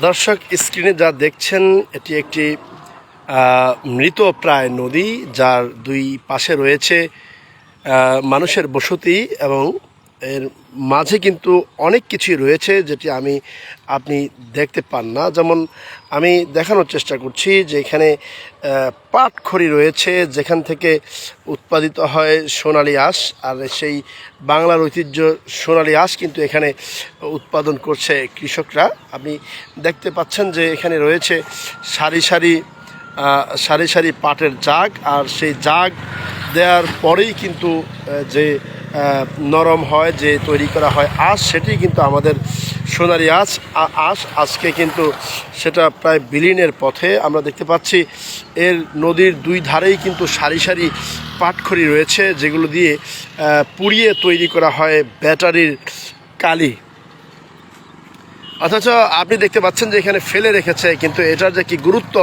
দর্শক, স্ক্রিনে যা দেখছেন, এটি একটি মৃত প্রায় নদী, যার দুই পাশে রয়েছে মানুষের বসতি এবং এর মাঝে কিন্তু অনেক কিছুই রয়েছে যেটি আমি, আপনি দেখতে পান না। যেমন আমি দেখানোর চেষ্টা করছি যে এখানে পাটখড়ি রয়েছে যেখান থেকে উৎপাদিত হয় সোনালি আঁশ, আর সেই বাংলার ঐতিহ্য সোনালি আঁশ কিন্তু এখানে উৎপাদন করছে কৃষকরা। আপনি দেখতে পাচ্ছেন যে এখানে রয়েছে সারি সারি সারি সারি পাটের জাগ, আর সেই জাগ দেওয়ার পরেই কিন্তু যে নরম হয়, যে তৈরি করা হয় আঁশ, সেটি কিন্তু আমাদের সোনারি আঁশ আজ আঁশ। আজকে কিন্তু সেটা প্রায় বিলীনের পথে আমরা দেখতে পাচ্ছি, এর নদীর দুই ধারেই কিন্তু সারি সারি পাটখড়ি রয়েছে, যেগুলো দিয়ে পুড়িয়ে তৈরি করা হয় ব্যাটারির কালি। অথচ আপনি দেখতে পাচ্ছেন যে এখানে ফেলে রেখেছে, কিন্তু এটার যে কি গুরুত্ব,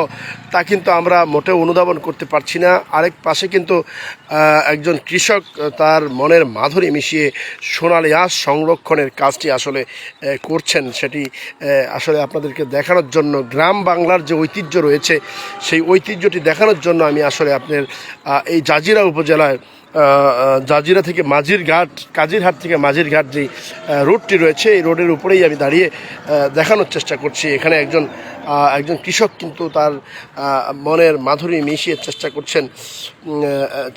তা কিন্তু আমরা মোটেও অনুধাবন করতে পারছি না। আরেক পাশে কিন্তু একজন কৃষক, তার মনের মাধুরী মিশিয়ে সোনালি আঁশ সংরক্ষণের কাজটি আসলে করছেন। সেটি আসলে আপনাদেরকে দেখানোর জন্য, গ্রাম বাংলার যে ঐতিহ্য রয়েছে, সেই ঐতিহ্যটি দেখানোর জন্য আমি আসলে আপনার এই জাজিরা উপজেলায় জাজিরা থেকে মাঝির ঘাট কাজিরহাট থেকে মাঝির ঘাট যে রোডটি রয়েছে, এই রোডের উপরেই আমি দাঁড়িয়ে দেখানোর চেষ্টা করছি। এখানে একজন একজন কৃষক কিন্তু তার মনের মাধুরী মিশিয়ে চেষ্টা করছেন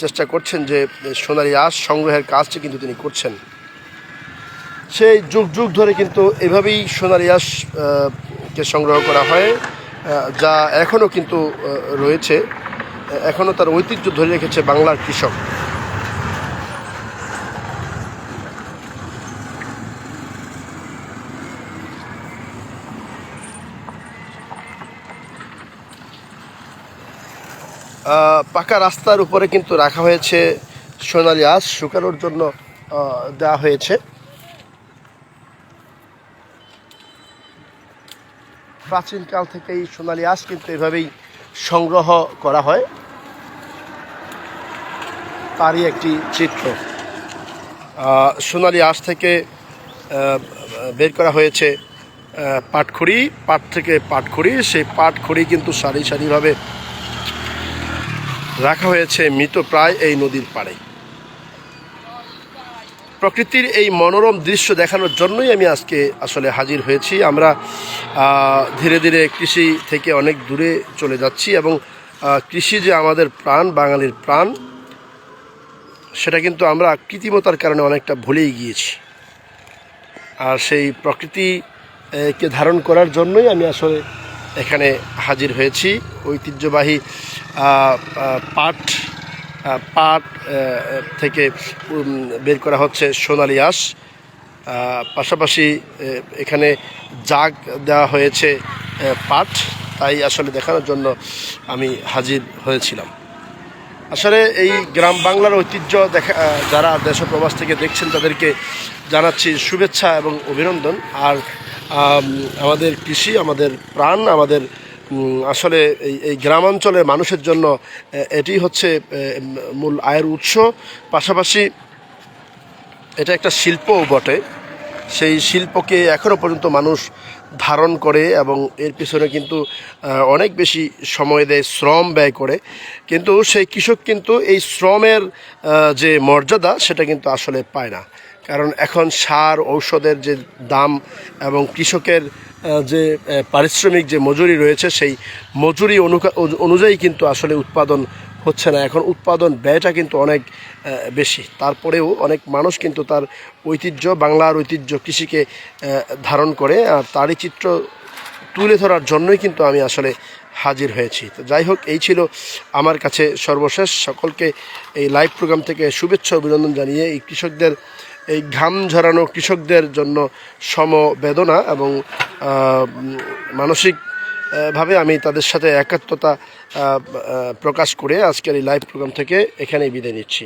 চেষ্টা করছেন যে, সোনালী আঁশ সংগ্রহের কাজটি কিন্তু তিনি করছেন। সেই যুগ যুগ ধরে কিন্তু এভাবেই সোনালী আঁশ কে সংগ্রহ করা হয় যা এখনও কিন্তু রয়েছে। এখনও তার ঐতিহ্য ধরে রেখেছে বাংলার কৃষক। পাকা রাস্তার উপরে কিন্তু রাখা হয়েছে সোনালী আঁশ, শুকানোর জন্য দেওয়া হয়েছে। প্রাচীনকাল থেকেই সোনালি আঁশ কিন্তু এভাবেই সংগ্রহ করা হয়। তারই একটি চিত্র। সোনালী আঁশ থেকে বের করা হয়েছে পাটখড়ি। পাট থেকে পাটখড়ি। সেই পাটখড়ি কিন্তু সারি সারিভাবে রাখা হয়েছে মৃত প্রায় এই নদীর পাড়ে। প্রকৃতির এই মনোরম দৃশ্য দেখানোর জন্যই আমি আজকে আসলে হাজির হয়েছি। আমরা ধীরে ধীরে কৃষি থেকে অনেক দূরে চলে যাচ্ছি এবং কৃষি যে আমাদের প্রাণ বাঙালির প্রাণ সেটা কিন্তু আমরা কৃত্রিমতার কারণে অনেকটা ভুলেই গিয়েছি। আর সেই প্রকৃতি আহ, কে ধারণ করার জন্যই আমি আসলে এখানে হাজির হয়েছি। ঐতিহ্যবাহী পাট পাট থেকে বের করা হচ্ছে সোনালী আঁশ। পাশাপাশি এখানে জাগ দেওয়া হয়েছে পাট। তাই আসলে দেখানোর জন্য আমি হাজির হয়েছিলাম। আসলে এই গ্রাম বাংলার ঐতিহ্য দেখা যারা দেশ প্রবাস থেকে দেখছেন, তাদেরকে জানাচ্ছি শুভেচ্ছা এবং অভিনন্দন। আর আমাদের কৃষি, আমাদের প্রাণ, আমাদের আসলে এই গ্রামাঞ্চলের মানুষের জন্য এটি হচ্ছে মূল আয়ের উৎস। পাশাপাশি এটা একটা শিল্পও বটে। সেই শিল্পকে এখনও পর্যন্ত মানুষ ধারণ করে এবং এর পিছনে কিন্তু অনেক বেশি সময় দেয়, শ্রম ব্যয় করে। কিন্তু সেই কৃষক কিন্তু এই শ্রমের যে মর্যাদা, সেটা কিন্তু আসলে পায় না। কারণ এখন সার, ঔষধের যে দাম এবং কৃষকের যে পারিশ্রমিক যে মজুরি রয়েছে, সেই মজুরি অনু- অনুযায়ী কিন্তু আসলে উৎপাদন হচ্ছে না। এখন উৎপাদন ব্যয়টা কিন্তু অনেক বেশি। তারপরেও অনেক মানুষ কিন্তু তার ঐতিহ্য, বাংলার ঐতিহ্য কৃষিকে ধারণ করে। আর তারই চিত্র তুলে ধরার জন্যই কিন্তু আমি আসলে হাজির হয়েছি। তো যাই হোক, এই ছিল আমার কাছে সর্বশেষ। সকলকে এই লাইভ প্রোগ্রাম থেকে শুভেচ্ছা, অভিনন্দন জানিয়ে এই কৃষকদের, এই ঘাম ঝরানো কৃষকদের জন্য সমবেদনা এবং মানসিক ভাবে আমি তাদের সাথে একাত্মতা প্রকাশ করে আজকের এই লাইভ প্রোগ্রাম থেকে এখানেই বিদায় নিচ্ছি।